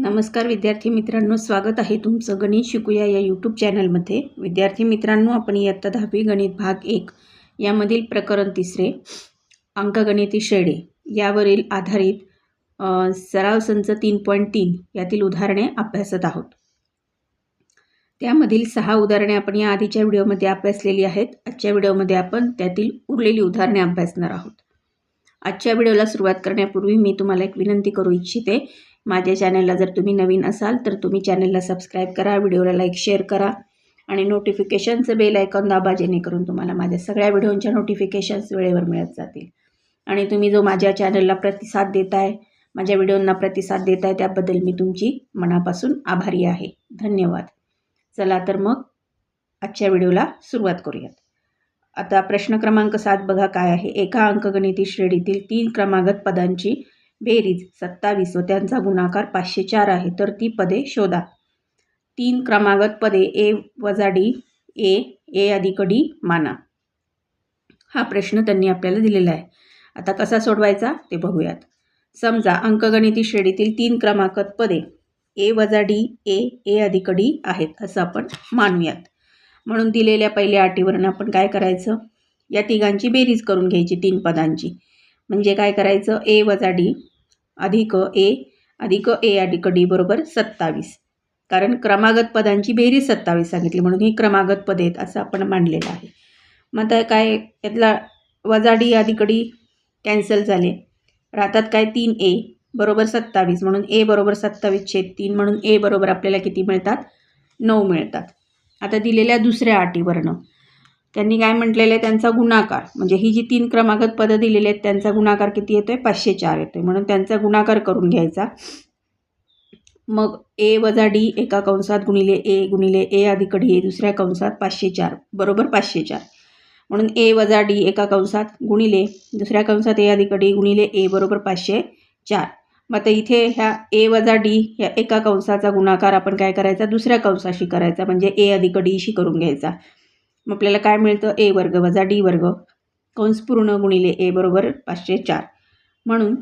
नमस्कार विद्यार्थी मित्रांनो स्वागत आहे तुमचं गणित शिकूया या यूट्यूब चॅनलमध्ये. विद्यार्थी मित्रांनो आपण इयत्ता दहावी गणित भाग एक यामधील प्रकरण तिसरे अंकगणिती श्रेणी यावरील आधारित सराव संच तीन पॉईंट तीन यातील उदाहरणे अभ्यासत आहोत. त्यामधील सहा उदाहरणे आपण या आधीच्या व्हिडिओमध्ये अभ्यासलेली आहेत. आजच्या व्हिडिओमध्ये आपण त्यातील उरलेली उदाहरणे अभ्यासणार आहोत. आजच्या व्हिडिओला सुरुवात करण्यापूर्वी मी तुम्हाला एक विनंती करू इच्छिते माझ्या चॅनलला जर तुम्ही नवीन असाल तर तुम्ही चॅनलला सबस्क्राईब करा व्हिडिओला लाईक शेअर करा आणि नोटिफिकेशनचं बेल ऐकून दाबा जेणेकरून तुम्हाला माझ्या सगळ्या व्हिडिओंच्या नोटिफिकेशन्स वेळेवर मिळत जातील. आणि तुम्ही जो माझ्या चॅनलला प्रतिसाद देताय माझ्या व्हिडिओंना प्रतिसाद देताय त्याबद्दल मी तुमची मनापासून आभारी आहे. धन्यवाद. चला तर मग आजच्या व्हिडिओला सुरुवात करूयात. आता प्रश्न क्रमांक सात बघा काय आहे? एका अंकगणिती श्रेणीतील तीन क्रमागत पदांची बेरीज सत्तावीस व त्यांचा गुणाकार पाचशे चार आहे. तर ती पदे शोधा. तीन क्रमागत पदे ए वजा डी ए ए अधिक डी माना. हा प्रश्न त्यांनी आपल्याला दिलेला आहे. आता कसा सोडवायचा ते बघूयात. समजा अंकगणिती श्रेणीतील तीन क्रमांकत पदे ए वजा डी ए ए अधिक डी आहेत असं आपण मानूयात. म्हणून दिलेल्या पहिल्या अटीवरून आपण काय करायचं? या तिघांची बेरीज करून घ्यायची तीन पदांची. म्हणजे काय करायचं? ए वजा डी अधिक ए अधिक ए अधिक डी बरोबर सत्तावीस. कारण क्रमागत पदांची बेरीज सत्तावीस सांगितली म्हणून ही क्रमागत पदे आहेत असं आपण मांडलेलं आहे. मग आता काय यातला वजा डी अधिक डी कॅन्सल झाले. राहतात काय तीन ए बरोबर सत्तावीस म्हणून ए बरोबर सत्तावीस छेद तीन म्हणून ए बरोबर आपल्याला किती मिळतात? नऊ मिळतात. आता दिलेल्या दुसऱ्या अटीवरनं त्यांनी काय म्हटलेलं आहे? त्यांचा गुणाकार. म्हणजे ही जी तीन क्रमागत पदं दिलेली आहेत त्यांचा गुणाकार किती येतो आहे पाचशे चार येतो आहे म्हणून त्यांचा गुणाकार करून घ्यायचा. मग ए वजा डी एका कंसात गुणिले ए गुणिले ए अधिक डी ए दुसऱ्या कंसात पाचशे चार. बरोबर पाचशे चार. म्हणून ए वजा डी एका कंसात गुणिले दुसऱ्या कंसात ए अधिक डी गुणिले ए बरोबर पाचशे चार. मग आता इथे ह्या ए वजा डी ह्या एका कंसाचा गुणाकार आपण काय करायचा? दुसऱ्या कंसाशी करायचा. म्हणजे ए अधिक डीशी करून घ्यायचा. मग आपल्याला काय मिळतं? ए वर्ग वजा डी वर्ग. कंस पूर्ण गुणिले ए बरोबर पाचशे चार. म्हणून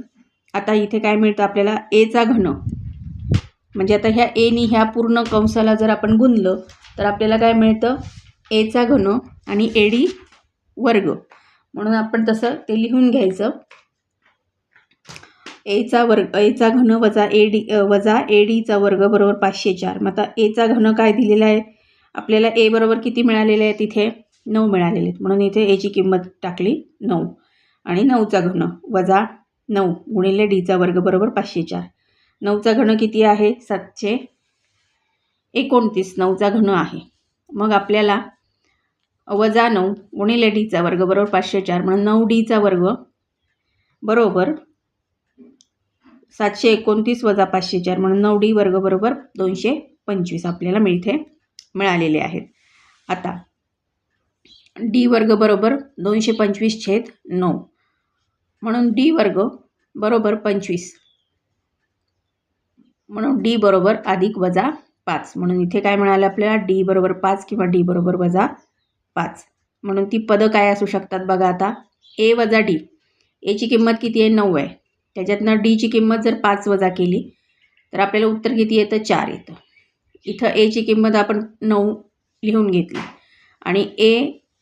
आता इथे काय मिळतं आपल्याला? एचा घन. म्हणजे आता ह्या एनी ह्या पूर्ण कंसाला जर आपण गुणलं तर आपल्याला काय मिळतं? एचा घन आणि ए डी वर्ग. म्हणून आपण तसं ते लिहून घ्यायचं. एचा वर्ग एचा घन वजा ए डी वजा ए डीचा वर्ग बरोबर पाचशे चार. मग आता एचा घन काय दिलेला आहे? आपल्याला ए बरोबर किती मिळालेले आहे तिथे नऊ मिळालेले आहेत. म्हणून इथे एची किंमत टाकली नऊ. आणि नऊचा घन वजा नऊ गुणिले डीचा वर्ग बरोबर पाचशे चार. नऊचा घन किती आहे? सातशे एकोणतीस. नऊचा घन आहे. मग आपल्याला वजा नऊ गुणिले डीचा वर्ग बरोबर पाचशे चार. म्हणून नऊ डीचा वर्ग बरोबर सातशे एकोणतीस वजा पाचशे चार. म्हणून नऊ डी वर्ग बरोबर दोनशे पंचवीस आपल्याला मिळते. मिळालेले आहेत. आता डी वर्ग बरोबर दोनशे पंचवीस छेद नऊ. म्हणून डी वर्ग बरोबर पंचवीस. म्हणून डी बरोबर अधिक वजा पाच. म्हणून इथे काय मिळालं आपल्याला? डी बरोबर पाच किंवा डी बरोबर वजा पाच. म्हणून ती पदं काय असू शकतात बघा आता? ए वजा डी. एची किंमत किती आहे? नऊ आहे. त्याच्यातनं डीची किंमत जर पाच वजा केली तर आपल्याला उत्तर किती येतं? चार येतं. इथं एची किंमत आपण नऊ लिहून घेतली. आणि ए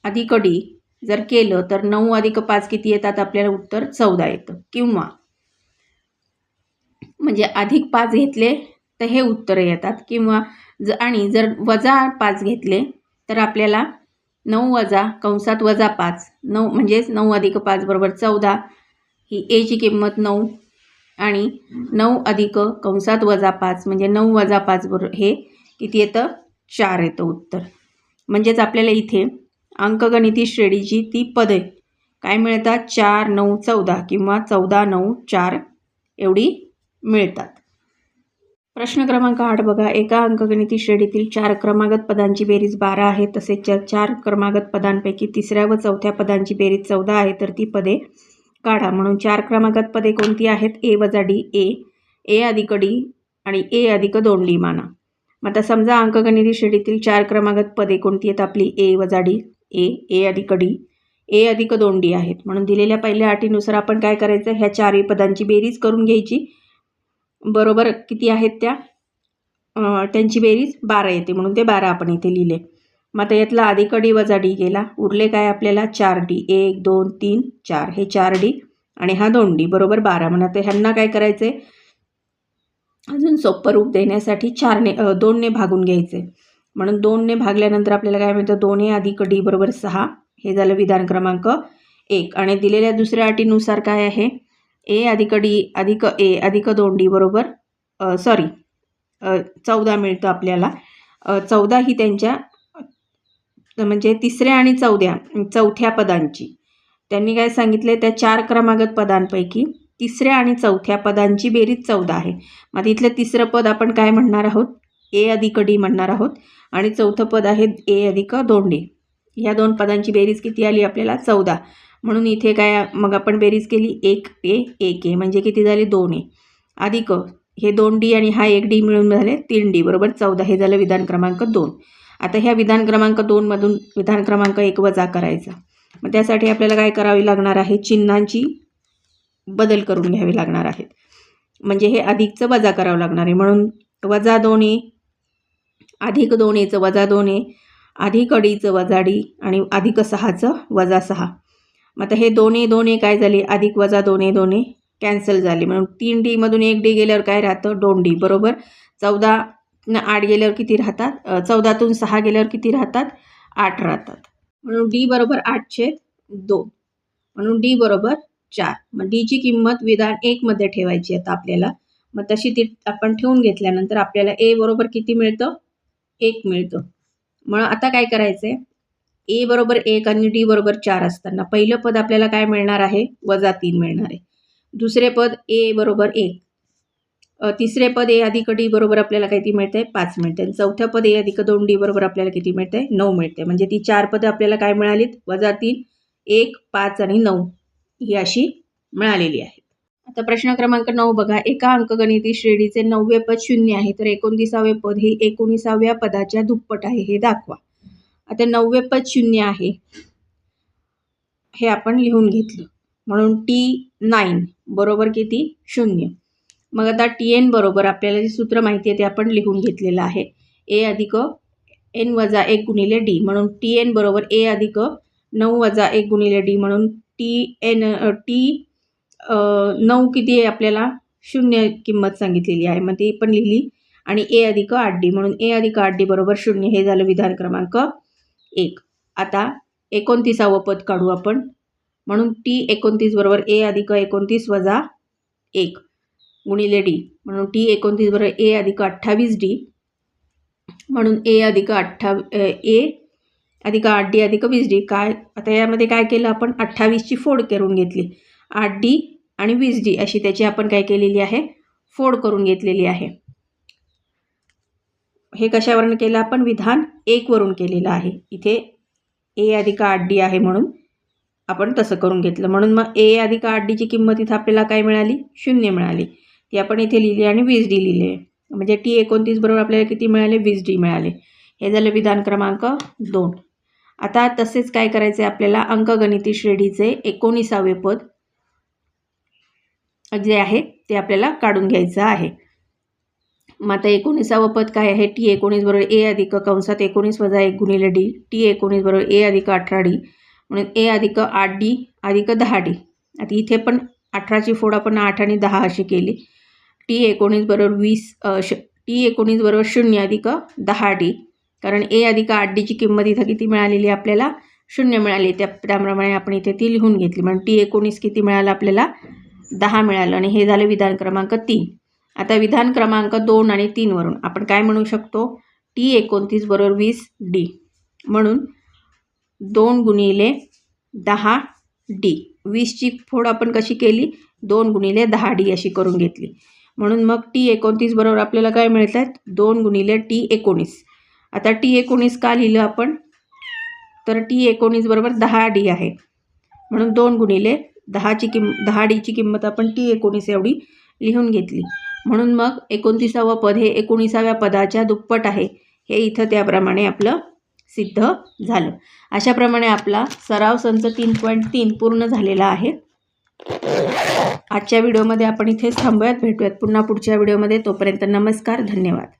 अधिक डी जर केलं तर नऊ अधिक पाच किती येतात? आपल्याला उत्तर चौदा येतं किंवा म्हणजे अधिक पाच घेतले तर हे उत्तरं येतात किंवा ज आणि जर वजा पाच घेतले तर आपल्याला नऊ वजा कंसात वजा पाच नऊ म्हणजेच नऊ अधिक पाच बरोबर चौदा ही एची किंमत नऊ आणि नऊ अधिक कंसात वजा पाच म्हणजे नऊ वजा पाच बरोबर हे किती येतं? चार येतं उत्तर. म्हणजेच आपल्याला इथे अंकगणिती श्रेणीची ती पदे काय मिळतात? चार नऊ चौदा किंवा चौदा नऊ चार एवढी मिळतात. प्रश्न क्रमांक आठ बघा. एका अंकगणिती श्रेणीतील चार क्रमागत पदांची बेरीज बारा आहे. तसेच चार चार क्रमागत पदांपैकी तिसऱ्या व चौथ्या पदांची बेरीज चौदा आहे तर ती पदे काढा. म्हणून चार क्रमागत पदे कोणती आहेत? ए वजा डी ए ए अधिक डी आणि ए अधिक दोन डी माना आता समजा अंकगणिती श्रेणीतील चार क्रमांकात पदे कोणती आहेत? आपली ए वजा डी ए ए अधिक डी ए अधिक दोन डी आहेत. म्हणून दिलेल्या पहिल्या अटीनुसार आपण काय करायचं? ह्या चारही पदांची बेरीज करून घ्यायची. बरोबर किती आहेत त्या? त्यांची बेरीज बारा येते. म्हणून ते बारा आपण इथे लिहिले. मग आता यातला अधिक डी वजा डी गेला. उरले काय आपल्याला? चार डी एक दोन तीन चार. हे चार डी आणि हा दोन डी बरोबर बारा. म्हणा तर ह्यांना काय करायचं आहे अजून सोपं रूप देण्यासाठी चारने दोनने भागून घ्यायचे. म्हणून दोनने भागल्यानंतर आपल्याला काय मिळतं? दोन्ही अधिक डी बरोबर सहा. हे झालं विधान क्रमांक एक. आणि दिलेल्या दुसऱ्या अटीनुसार काय आहे? ए अधिक डी अधिक ए अधिक दोन डी बरोबर सॉरी चौदा मिळतं आपल्याला. चौदा ही त्यांच्या म्हणजे तिसऱ्या आणि चौद्या चौथ्या पदांची. त्यांनी काय सांगितले त्या चार क्रमागत पदांपैकी तिसऱ्या आणि चौथ्या पदांची बेरीज चौदा आहे. मग इथलं तिसरं पद आपण काय म्हणणार आहोत? ए अधिक डी म्हणणार आहोत. आणि चौथं पद आहे ए अधिक दोन डी. ह्या दोन पदांची बेरीज किती आली आपल्याला? चौदा. म्हणून इथे काय मग आपण बेरीज केली एक ए एक ए. म्हणजे किती झाले? दोन ए. अधिक हे दोन डी आणि हा एक डी मिळून झाले तीन डी. बरोबर? चौदा. हे झालं विधान क्रमांक दोन. आता ह्या विधान क्रमांक दोनमधून विधान क्रमांक एक वजा करायचा. मग त्यासाठी आपल्याला काय करावी लागणार आहे? चिन्हांची बदल करून घ्यावे लागणार आहेत. म्हणजे हे अधिकचं वजा करावं लागणार आहे. म्हणून वजा दोन ए अधिक दोन एचं वजा दोन ए अधिक अडीचं वजा डी आणि अधिक सहाचं वजा सहा. मग आता हे दोन ए दोन ए काय झाले? अधिक वजा दोन ए दोन ए कॅन्सल झाले. म्हणून तीन डीमधून एक डी गेल्यावर काय राहतं? दोन डी बरोबर? चौदा न आठ गेल्यावर किती राहतात? चौदातून सहा गेल्यावर किती राहतात? आठ राहतात. म्हणून डी बरोबर आठशे दोन. म्हणून डी बरोबर चार. मग डीची किंमत विधान एकमध्ये ठेवायची आता आपल्याला. मग तशी ती आपण ठेवून घेतल्यानंतर आपल्याला ए बरोबर किती मिळतं? एक मिळतं. मग आता काय करायचं आहे ए बरोबर एक आणि डी बरोबर चार असताना पहिलं पद आपल्याला काय मिळणार आहे? वजा तीन मिळणार आहे. दुसरे पद ए बरोबर एक. तिसरे पद ए अधिक डी बरोबर आपल्याला किती मिळते पाच मिळते आणि चौथं पद ए अधिक दोन डी बरोबर आपल्याला किती मिळते नऊ मिळते म्हणजे ती चार पदं आपल्याला काय मिळालीत? वजा तीन एक पाच आणि नऊ. ही अशी मिळालेली आहे. आता प्रश्न क्रमांक नऊ बघा. एका अंकगणिती श्रेणीचे नववे पद शून्य आहे तर एकोणतीसावे पद हे एकोणीसाव्या पदाच्या दुप्पट आहे हे दाखवा. आता नववे पद शून्य आहे. हे आपण लिहून घेतलं. म्हणून टी नाईन बरोबर किती? शून्य. मग आता टी एन बरोबर आपल्याला जे सूत्र माहिती आहे ते आपण लिहून घेतलेलं आहे. ए अधिक एन वजा एक गुणिले डी. म्हणून टी एन बरोबर ए अधिक नऊ वजा एक गुणिले डी म्हणून टी एन टी नऊ किती आहे आपल्याला? शून्य किंमत सांगितलेली आहे. मग ती पण लिहिली. आणि ए अधिक आठ डी म्हणून ए अधिक आठ डी बरोबर शून्य हे झालं विधान क्रमांक एक. आता एकोणतीसावं पद काढू आपण. म्हणून टी एकोणतीस बरोबर ए अधिक एकोणतीस वजा एक गुणिले डी. म्हणून टी एकोणतीस बरोबर ए अधिक अठ्ठावीस डी. म्हणून ए अधिक अठ्ठावी ए अधिक आठ डी अधिक वीस डी. काय आता यामध्ये काय केलं आपण? अठ्ठावीसची फोड करून घेतली. आठ डी आणि वीस डी अशी त्याची आपण काय केलेली आहे? फोड करून घेतलेली आहे. हे कशावरून केलं आपण? विधान एकवरून केलेलं आहे. इथे ए अधिक आठ डी आहे म्हणून आपण तसं करून घेतलं. म्हणून मग ए अधिक आठ डीची किंमत इथं आपल्याला काय मिळाली? शून्य मिळाली. ती आपण इथे लिहिली आणि वीस डी लिहिले. आहे म्हणजे टी एकोणतीस बरोबर आपल्याला किती मिळाले? वीस डी मिळाले. हे झालं विधान क्रमांक दोन. आता तसेच काय करायचं आहे आपल्याला? अंकगणिती श्रेणीचे एकोणीसावे पद जे आहे ते आपल्याला काढून घ्यायचं आहे. मग आता एकोणीसावं पद काय आहे? टी एकोणीस बरोबर ए अधिक कंसात एकोणीस वजा एक गुणिले डी. टी एकोणीस बरोबर ए अधिक अठरा डी. म्हणून ए अधिक आठ डी अधिक दहा डी. आता इथे पण अठराची फोड आपण आठ आणि दहा अशी केली. टी एकोणीस बरोबर वीस श टी एकोणीस बरोबर शून्य अधिक दहा डी. कारण ए अधिक आठ डीची किंमत इथं किती मिळालेली आपल्याला? शून्य मिळाली. त्या त्याप्रमाणे आपण इथे ती लिहून घेतली. म्हणून टी एकोणीस किती मिळालं आपल्याला? दहा मिळालं. आणि हे झालं विधान क्रमांक तीन. आता विधान क्रमांक दोन आणि तीनवरून आपण काय म्हणू शकतो? टी एकोणतीस बरोबर वीस डी म्हणून दोन गुणिले दहा डी वीसची फोड आपण कशी केली? दोन गुणिले दहा डी अशी करून घेतली. म्हणून मग टी एकोणतीस बरोबर आपल्याला काय मिळत आहेत दोन गुणिले टी एकोणीस. आता टी एकोणीस का लिहिलं आपण? तर टी एकोणीस बरोबर दहा डी आहे. म्हणून दोन गुणिले दहाची किंम दहा डीची किंमत आपण टी एकोणीस एवढी लिहून घेतली. म्हणून मग एकोणतीसावं पद हे एकोणीसाव्या पदाच्या दुप्पट आहे. हे इथं त्याप्रमाणे आपलं सिद्ध झालं. अशाप्रमाणे आपला सराव संच तीन पॉईंट तीन पूर्ण झालेला आहे. आजच्या व्हिडिओमध्ये आपण इथेच थांबूयात. भेटूयात पुन्हा पुढच्या व्हिडिओमध्ये. तोपर्यंत नमस्कार धन्यवाद.